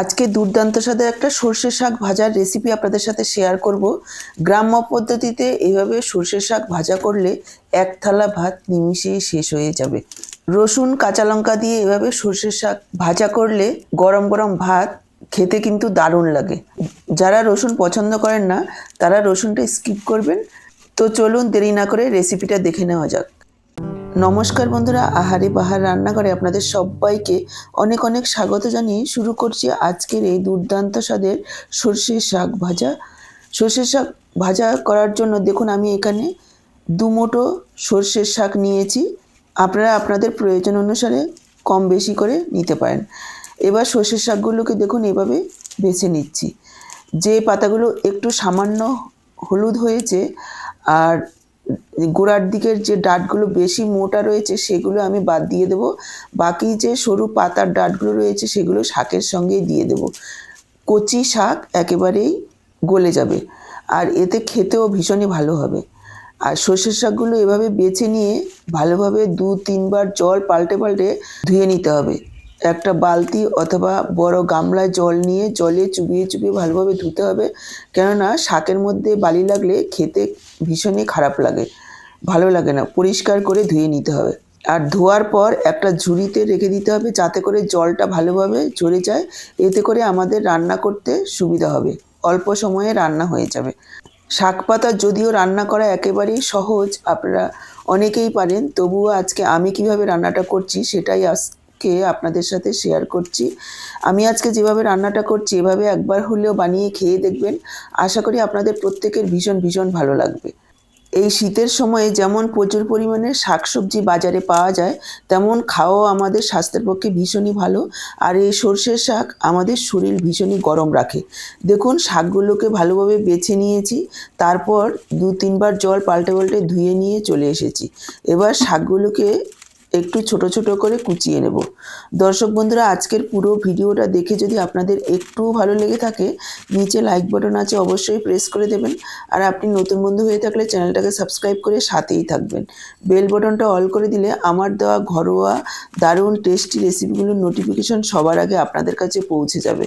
আজকে দুর্দান্ত সাথে একটা সর্ষে শাক ভাজার রেসিপি আপনাদের সাথে শেয়ার করব। গ্রাম্য পদ্ধতিতে এভাবে সর্ষে শাক ভাজা করলে এক থালা ভাত নিমিষেই শেষ হয়ে যাবে। রসুন, কাঁচা লঙ্কা দিয়ে এভাবে সর্ষে শাক ভাজা করলে গরম গরম ভাত খেতে কিন্তু দারুণ লাগে। যারা রসুন পছন্দ করেন না, তারা রসুনটা স্কিপ করবেন। তো চলুন দেরি না করে রেসিপিটা দেখে নেওয়া যাক। নমস্কার বন্ধুরা, আহারে বাহার রান্নাঘরে আপনাদের সবাইকে অনেক অনেক স্বাগত জানিয়ে শুরু করছি আজকের এই দুর্দান্ত স্বাদের সর্ষের শাক ভাজা। সর্ষের শাক ভাজা করার জন্য দেখুন আমি এখানে দু মুঠো সর্ষের শাক নিয়েছি। আপনারা আপনাদের প্রয়োজন অনুসারে কম বেশি করে নিতে পারেন। এবার সর্ষের শাকগুলোকে দেখুন এভাবে বেছে নিচ্ছি। যে পাতাগুলো একটু সামান্য হলুদ হয়েছে আর গোড়ার দিকের যে ডাঁটগুলো বেশি মোটা রয়েছে সেগুলো আমি বাদ দিয়ে দেবো। বাকি যে সরু পাতার ডাঁটগুলো রয়েছে সেগুলো শাকের সঙ্গেই দিয়ে দেবো। কচি শাক একেবারেই গলে যাবে আর এতে খেতেও ভীষণই ভালো হবে। আর সর্ষের শাকগুলো এভাবে বেছে নিয়ে ভালোভাবে দু, তিনবার জল পাল্টে পাল্টে ধুয়ে নিতে হবে। একটা বালতি অথবা বড় গামলায় জল নিয়ে জলে চুবিয়ে চুবিয়ে ভালোভাবে ধুতে হবে। কেননা শাকের মধ্যে বালি লাগলে খেতে ভীষণই খারাপ লাগে। ভালো লাগে না। পরিষ্কার করে ধুয়ে নিতে হবে। আর ধোয়ার পর একটা ঝুড়িতে রেখে দিতে হবে যাতে করে জলটা ভালোভাবে ঝরে যায়। এতে করে আমাদের রান্না করতে সুবিধা হবে। অল্প সময়ে রান্না হয়ে যাবে। শাক পাতা যদিও রান্না করা একেবারেই সহজ, আপনারা অনেকেই পারেন। তবুও আজকে আমি কীভাবে রান্নাটা করছি সেটাই আজকে আপনাদের সাথে শেয়ার করছি। আমি আজকে যেভাবে রান্নাটা করছি, এভাবে একবার হলেও বানিয়ে খেয়ে দেখবেন। আশা করি আপনাদের প্রত্যেকের ভীষণ ভীষণ ভালো লাগবে। এই শীতের সময়ে যেমন প্রচুর পরিমাণে শাকসবজি বাজারে পাওয়া যায়, তেমন খাওয়াও আমাদের স্বাস্থ্যের পক্ষে ভীষণই ভালো। আর এই সর্ষের শাক আমাদের শরীর ভীষণই গরম রাখে। দেখুন, শাকগুলোকে ভালোভাবে বেছে নিয়েছি, তারপর দু তিনবার জল পাল্টে পাল্টে ধুয়ে নিয়ে চলে এসেছি। এবার শাকগুলোকে একটু ছোট ছোট করে কুচিয়ে নেব। দর্শক বন্ধুরা, আজকের পুরো ভিডিওটা দেখে যদি আপনাদের একটু ভালো লেগে থাকে, নিচে লাইক বাটন আছে, অবশ্যই প্রেস করে দেবেন। আর আপনি নতুন বন্ধু হয়ে থাকলে চ্যানেলটাকে সাবস্ক্রাইব করে সাথেই থাকবেন। বেল বাটনটা অল করে দিলে আমার দেওয়া ঘরোয়া, দারুণ টেস্টি রেসিপিগুলোর নোটিফিকেশন সবার আগে আপনাদের কাছে পৌঁছে যাবে।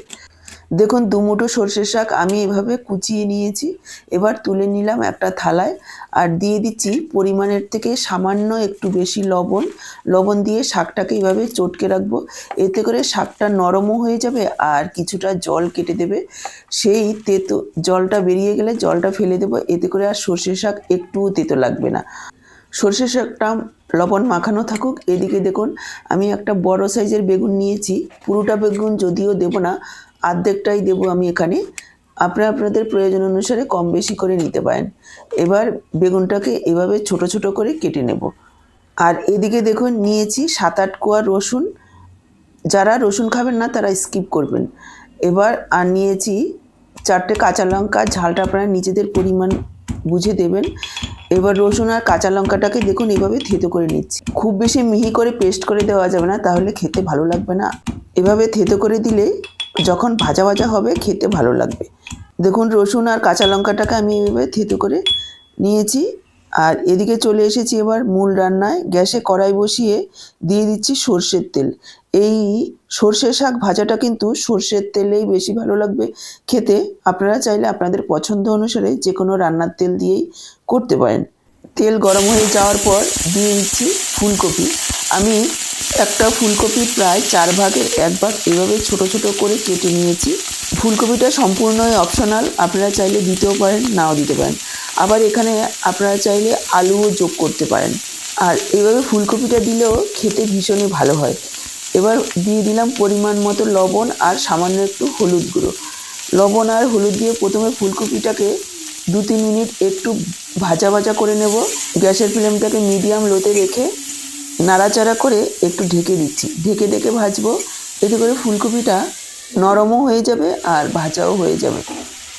দেখুন, দুমুঠো সর্ষের শাক আমি এভাবে কুচিয়ে নিয়েছি। এবার তুলে নিলাম একটা থালায় আর দিয়ে দিচ্ছি পরিমাণের থেকে সামান্য একটু বেশি লবণ। লবণ দিয়ে শাকটাকে এইভাবে চটকে রাখব। এতে করে শাকটা নরমও হয়ে যাবে আর কিছুটা জল কেটে দেবে। সেই তেতো, জলটা বেরিয়ে গেলে জলটা ফেলে দেবো। এতে করে আর সর্ষের শাক একটুও তেতো লাগবে না। সর্ষে শাকটা লবণ মাখানো থাকুক। এদিকে দেখুন, আমি একটা বড় সাইজের বেগুন নিয়েছি। পুরোটা বেগুন যদিও দেব না অর্ধেকটাই দেবো আমি এখানে। আপনারা আপনাদের প্রয়োজন অনুসারে কম বেশি করে নিতে পারেন। এবার বেগুনটাকে এভাবে ছোট ছোট করে কেটে নেব। আর এদিকে দেখুন, নিয়েছি সাত আট কোয়া রসুন। যারা রসুন খাবেন না, তারা স্কিপ করবেন। এবার আর নিয়েছি চারটে কাঁচা লঙ্কা। ঝালটা আপনারা নিজেদের পরিমাণ বুঝে দেবেন। এবার রসুন আর কাঁচা লঙ্কাটাকে দেখুন, এভাবে থেতো করে নিচ্ছি। খুব বেশি মিহি করে পেস্ট করে দেওয়া যাবে না, তাহলে খেতে ভালো লাগবে না। এভাবে থেতো করে দিলে যখন ভাজা ভাজা হবে, খেতে ভালো লাগবে। দেখুন, রসুন আর কাঁচা লঙ্কাটাকে আমি এভাবে থেতো করে নিয়েছি। আর এদিকে চলে এসেছি এবার মূল রান্নায়। গ্যাসে কড়াই বসিয়ে দিয়ে দিচ্ছি সর্ষের তেল। এই সর্ষে শাক ভাজাটা কিন্তু সর্ষের তেলেই বেশি ভালো লাগবে খেতে। আপনারা চাইলে আপনাদের পছন্দ অনুসারে যে কোনো রান্নার তেল দিয়েই করতে পারেন। তেল গরম হয়ে যাওয়ার পর দিয়ে দিচ্ছি ফুলকপি। আমি একটা ফুলকপি প্রায় চার ভাগের এক ভাগ এভাবে ছোট ছোট করে কেটে নিয়েছি। ফুলকপিটা সম্পূর্ণই অপশনাল আপনারা চাইলে দিতেও পারেন, নাও দিতে পারেন। আবার এখানে আপনারা চাইলে আলুও যোগ করতে পারেন। আর এভাবে ফুলকপিটা দিলেও খেতে ভীষণই ভালো হয়। এবার দিয়ে দিলাম পরিমাণ মতো লবণ আর সামান্য একটু হলুদ গুঁড়ো। লবণ আর হলুদ দিয়ে প্রথমে ফুলকপিটাকে দু তিন মিনিট একটু ভাজা ভাজা করে নেব। গ্যাসের ফ্লেমটাকে মিডিয়াম লোতে রেখে নাড়াচাড়া করে একটু ঢেকে দিচ্ছি। ঢেকে ঢেকে ভাজবো। এতে করে ফুলকপিটা নরমও হয়ে যাবে আর ভাজাও হয়ে যাবে।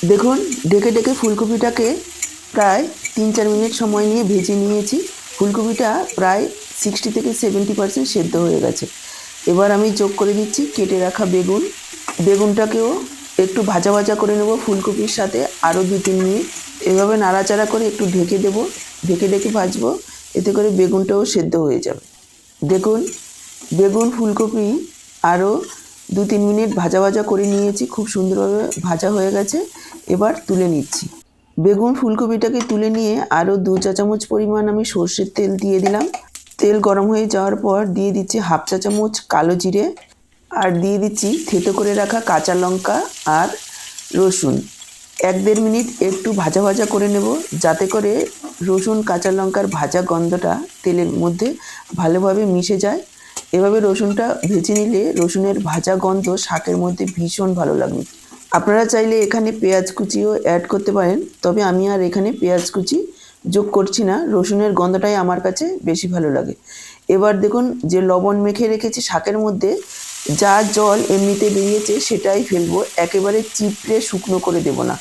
দেখুন, ঢেকে ঢেকে ফুলকপিটাকে প্রায় তিন চার মিনিট সময় নিয়ে ভেজে নিয়েছি। ফুলকপিটা প্রায় সিক্সটি থেকে সেভেন্টি পার্সেন্ট সেদ্ধ হয়ে গেছে। এবার আমি যোগ করে দিচ্ছি কেটে রাখা বেগুন। বেগুনটাকেও একটু ভাজা ভাজা করে নেব ফুলকপির সাথে আরও দু তিন মিনিট। এভাবে নাড়াচাড়া করে একটু ঢেকে দেব। ঢেকে ঢেকে ভাজবো। এতে করে বেগুনটাও সেদ্ধ হয়ে যাবে। দেখুন, বেগুন ফুলকপি আরও দু তিন মিনিট ভাজা ভাজা করে নিয়েছি, খুব সুন্দরভাবে ভাজা হয়ে গেছে। এবার তুলে নিচ্ছি। বেগুন ফুলকপিটাকে তুলে নিয়ে আরও দু চা চামচ পরিমাণ আমি সর্ষের তেল দিয়ে দিলাম। তেল গরম হয়ে যাওয়ার পর দিয়ে দিচ্ছি হাফ চা চামচ কালো জিরে আর দিয়ে দিচ্ছি থেতো করে রাখা কাঁচা লঙ্কা আর রসুন। এক দেড় মিনিট একটু ভাজা ভাজা করে নেব, যাতে করে রসুন, কাঁচা লঙ্কার ভাজা গন্ধটা তেলের মধ্যে ভালোভাবে মিশে যায়। এভাবে রসুনটা ভেজে নিলে রসুনের ভাজা গন্ধ শাকের মধ্যে ভীষণ ভালো লাগবে আপনারা চাইলে এখানে পেঁয়াজ কুচিও অ্যাড করতে পারেন, তবে আমি আর এখানে পেঁয়াজ কুচি যোগ করছি না। রসুনের গন্ধটাই আমার কাছে বেশি ভালো লাগে। এবার দেখুন, যে লবণ মেখে রেখেছি শাকের মধ্যে, যা জল এমনিতে বেরিয়েছে সেটাই ফেলব। একেবারে চিপড়ে শুকনো করে দেব না।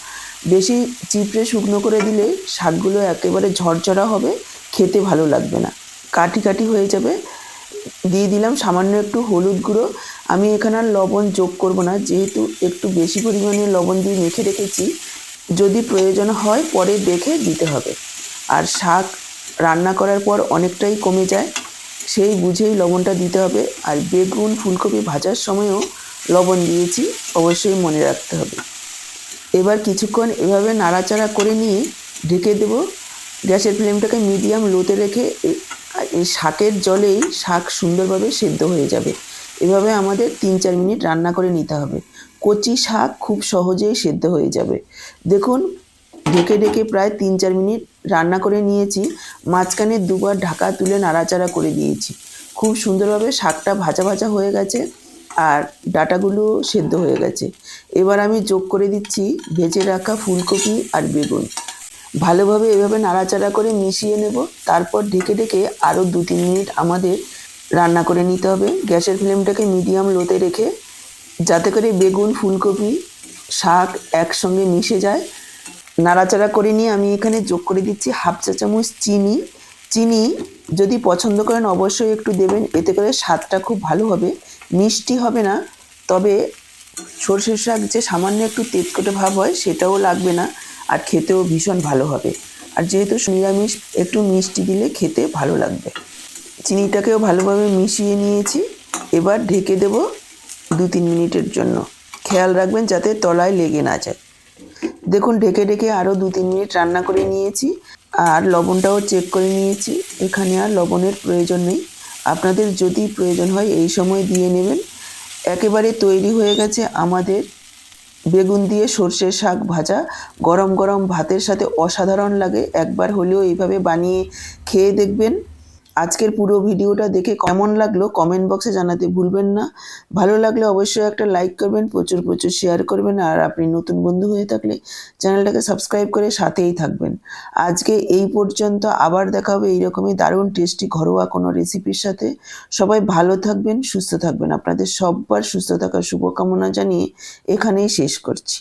বেশি চিপড়ে শুকনো করে দিলে শাকগুলো একেবারে ঝরঝরা হবে, খেতে ভালো লাগবে না। কাঠি কাঠি হয়ে যাবে। দিয়ে দিলাম সামান্য একটু হলুদ গুঁড়ো। আমি এখানে আর লবণ যোগ করব না, যেহেতু একটু বেশি পরিমাণে লবণ দিয়ে মেখে রেখেছি। যদি প্রয়োজন হয় পরে দেখে দিতে হবে। আর শাক রান্না করার পর অনেকটাই কমে যায়, সেই বুঝেই লবণটা দিতে হবে। আর বেগুন, ফুলকপি ভাজার সময়ও লবণ দিয়েছি, অবশ্যই মনে রাখতে হবে। এবার কিছুক্ষণ এভাবে নাড়াচাড়া করে নিয়ে ঢেকে দেব। গ্যাসের ফ্লেমটাকে মিডিয়াম লোতে রেখে এই শাকের জলেই শাক সুন্দরভাবে সেদ্ধ হয়ে যাবে। এভাবে আমাদের তিন চার মিনিট রান্না করে নিতে হবে। কচি শাক খুব সহজেই সেদ্ধ হয়ে যাবে। দেখুন, ঢেকে ঢেকে প্রায় তিন চার মিনিট রান্না করে নিয়েছি। মাঝখানে দুবার ঢাকা তুলে নাড়াচাড়া করে দিয়েছি। খুব সুন্দরভাবে শাকটা ভাজা ভাজা হয়ে গেছে। আর ডাটাগুলো সেদ্ধ হয়ে গেছে। এবার আমি যোগ করে দিচ্ছি ভেজে রাখা ফুলকপি আর বেগুন। ভালোভাবে এভাবে নাড়াচাড়া করে মিশিয়ে নেব। তারপর ঢেকে ঢেকে আরও দু তিন মিনিট আমাদের রান্না করে নিতে হবে। গ্যাসের ফ্লেমটাকে মিডিয়াম লোতে রেখে যাতে করে বেগুন, ফুলকপি, শাক একসঙ্গে মিশে যায়। নাড়াচাড়া করে নিয়ে আমি এখানে যোগ করে দিচ্ছি হাফ চা চামচ চিনি। চিনি যদি পছন্দ করেন অবশ্যই একটু দেবেন, এতে করে স্বাদটা খুব ভালো হবে। মিষ্টি হবে না, তবে সর্ষের শাক যে সামান্য একটু তেতকটে ভাব হয় সেটাও লাগবে না, আর খেতেও ভীষণ ভালো হবে। আর যেহেতু নিরামিষ, একটু মিষ্টি দিলে খেতে ভালো লাগবে। চিনিটাকেও ভালোভাবে মিশিয়ে নিয়েছি। এবার ঢেকে দেব দু তিন মিনিটের জন্য। খেয়াল রাখবেন যাতে তলায় লেগে না যায়। দেখুন, ঢেকে ঢেকে আরও দু তিন মিনিট রান্না করে নিয়েছি। আর লবণটাও চেক করে নিয়েছি। এখানে আর লবণের প্রয়োজন নেই। আপনাদের যদি প্রয়োজন হয়, এই সময় দিয়ে নেবেন। একেবারে তৈরি হয়ে গেছে আমাদের বেগুন দিয়ে সর্ষে শাক ভাজা। গরম গরম ভাতের সাথে অসাধারণ লাগে। একবার হলেও এইভাবে বানিয়ে খেয়ে দেখবেন। আজকের পুরো ভিডিওটা দেখে কেমন লাগল কমেন্ট বক্সে জানাতে ভুলবেন না। ভালো লাগলে অবশ্যই একটা লাইক করবেন, প্রচুর প্রচুর শেয়ার করবেন আর আপনি নতুন বন্ধু হয়ে থাকলে চ্যানেলটাকে সাবস্ক্রাইব করে সাথেই থাকবেন। আজকে এই পর্যন্ত আবার দেখা হবে এইরকমই দারুণ টেস্টি ঘরোয়া কোনো রেসিপির সাথে। সবাই ভালো থাকবেন, সুস্থ থাকবেন। আপনাদের সববার সুস্থ থাকার শুভকামনা জানিয়ে এখানেই শেষ করছি।